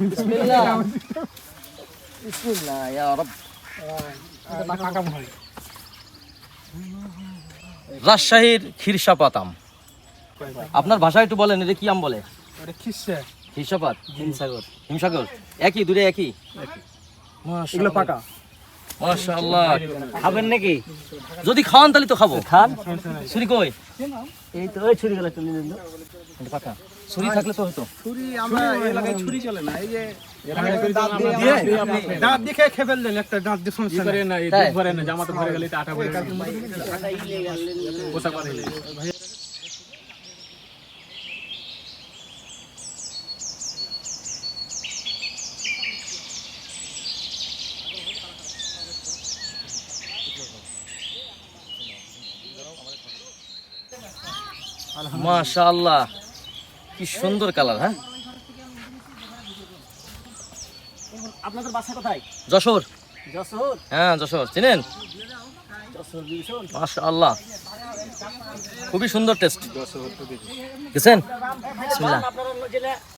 বিসমিল্লাহ বিসমিল্লাহ ইয়া রব রাজশাহীর খিরসাপাত আম। আপনার ভাষায় একটু বলেন এটা কি আম বলে? খিরসাপাত হিমসাগর। হিমসাগর। একই দূরে একই? এগুলো পাকা? মাশাআল্লাহ। খাবেন নাকি? যদি খাওয়ান তাহলে তো খাব। খান? ছুরি কই? এই তো ওই ছুরি গেলে তুমি পাকা। ছুরি থাকলে তো হতো। ছুরি আমরা এলাকায় ছুরি চলে না এই যে দাঁত দেখে খেয়ে ফেললেন একটা দাঁত দিয়ে সমস্যা নেই। তাই? মাশাআল্লাহ। কি সুন্দর কালার হ্যাঁ? আপনাদের বাসা কোথায়? যশোর। যশোর? হ্যাঁ যশোর। চিনেন? মাশাআল্লাহ। খুবই সুন্দর টেস্ট। গেছেন?